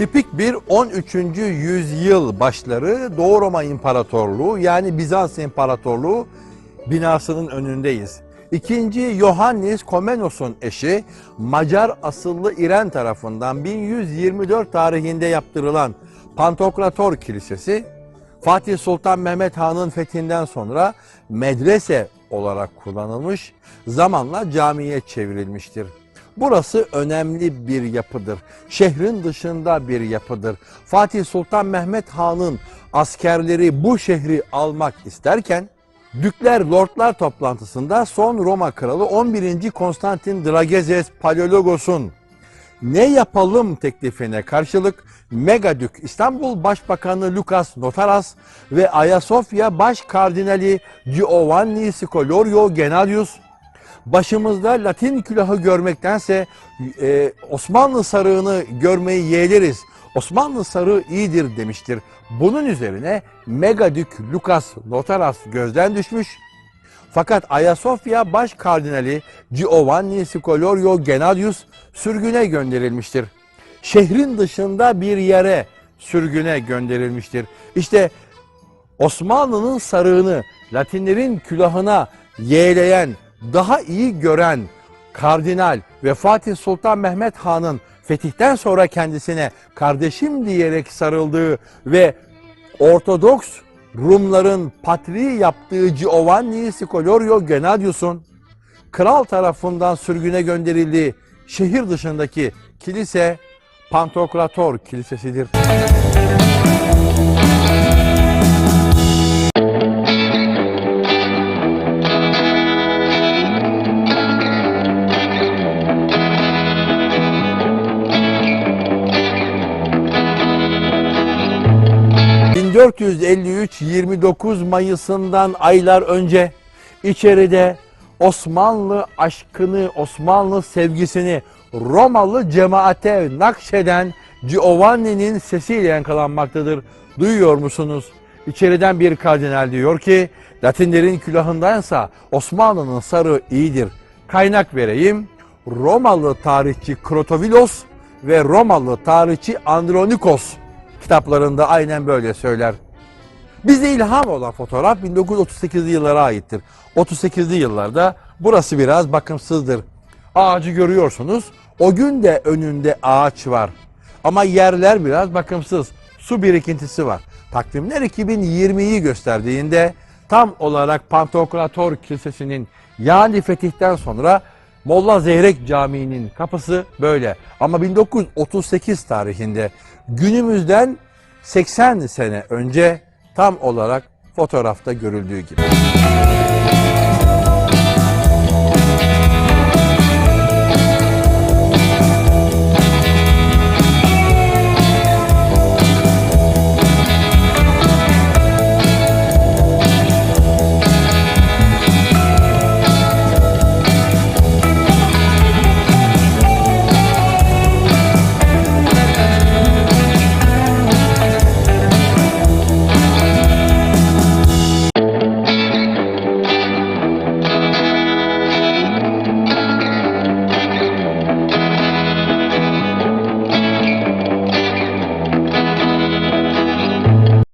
Tipik bir 13. yüzyıl başları Doğu Roma İmparatorluğu yani Bizans İmparatorluğu binasının önündeyiz. İkinci Yohannis Komenos'un eşi Macar asıllı İren tarafından 1124 tarihinde yaptırılan Pantokrator Kilisesi Fatih Sultan Mehmet Han'ın fethinden sonra medrese olarak kullanılmış, zamanla camiye çevrilmiştir. Burası önemli bir yapıdır. Şehrin dışında bir yapıdır. Fatih Sultan Mehmet Han'ın askerleri bu şehri almak isterken Dükler Lordlar toplantısında son Roma kralı 11. Konstantin Dragezes Paleologos'un ne yapalım teklifine karşılık Megadük İstanbul Başbakanı Lucas Notaras ve Ayasofya Baş Kardinali Giovanni Scolorio Genadius başımızda Latin külahı görmektense e, Osmanlı sarığını görmeyi yeğleriz. Osmanlı sarığı iyidir demiştir. Bunun üzerine Megadük Lucas Notaras gözden düşmüş. Fakat Ayasofya Baş Kardinali Giovanni Scolorio Genadius sürgüne gönderilmiştir. Şehrin dışında bir yere sürgüne gönderilmiştir. İşte Osmanlı'nın sarığını Latinlerin külahına yeğleyen, daha iyi gören kardinal ve Fatih Sultan Mehmet Han'ın fetihten sonra kendisine kardeşim diyerek sarıldığı ve Ortodoks Rumların patriği yaptığı Giovanni Scolorio Genadius'un kral tarafından sürgüne gönderildiği şehir dışındaki kilise Pantokrator Kilisesidir. ...1453 29 Mayıs'ından aylar önce... ...içeride Osmanlı aşkını, Osmanlı sevgisini... ...Romalı cemaate nakşeden... ...Giovanni'nin sesiyle yankılanmaktadır. Duyuyor musunuz? İçeriden bir kardinal diyor ki... ...Latinlerin külahındansa Osmanlı'nın sarığı iyidir. Kaynak vereyim. Romalı tarihçi Krotovilos ve Romalı tarihçi Andronikos kitaplarında aynen böyle söyler. Bize ilham olan fotoğraf 1938'li yıllara aittir. 38'li yıllarda burası biraz bakımsızdır. Ağacı görüyorsunuz. O gün de önünde ağaç var. Ama yerler biraz bakımsız. Su birikintisi var. Takvimler 2020'yi gösterdiğinde tam olarak Pantokrator Kilisesi'nin yani fetihten sonra Molla Zeyrek Camii'nin kapısı böyle. Ama 1938 tarihinde günümüzden 80 sene önce tam olarak fotoğrafta görüldüğü gibi.